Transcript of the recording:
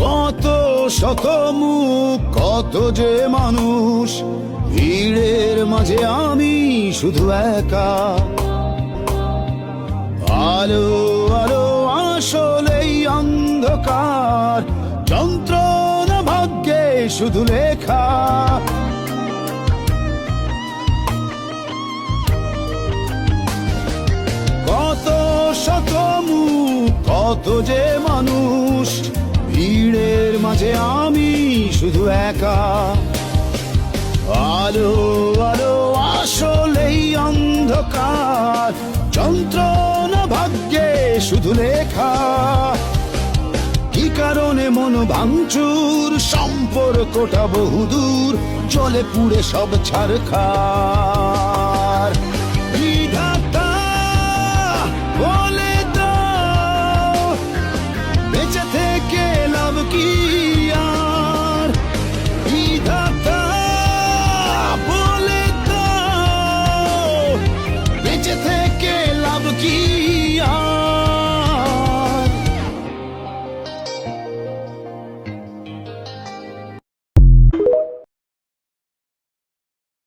কত শত মুখ কত যে মানুষ, ভিড়ের মাঝে আমি শুধু একা। আলো আলো আসলেই অন্ধকার, যন্ত্রণা ভাগ্যে শুধু লেখা। কত যে মানুষ, ভিড়ের মাঝে আমি শুধু একা। আলো আলো আসলেই অন্ধকার, যন্ত্রণা ভাগ্যে শুধু লেখা। কি কারণে মন ভাঙচুর, সম্পর্কটা বহুদূর চলে পুড়ে সব ছাড়খা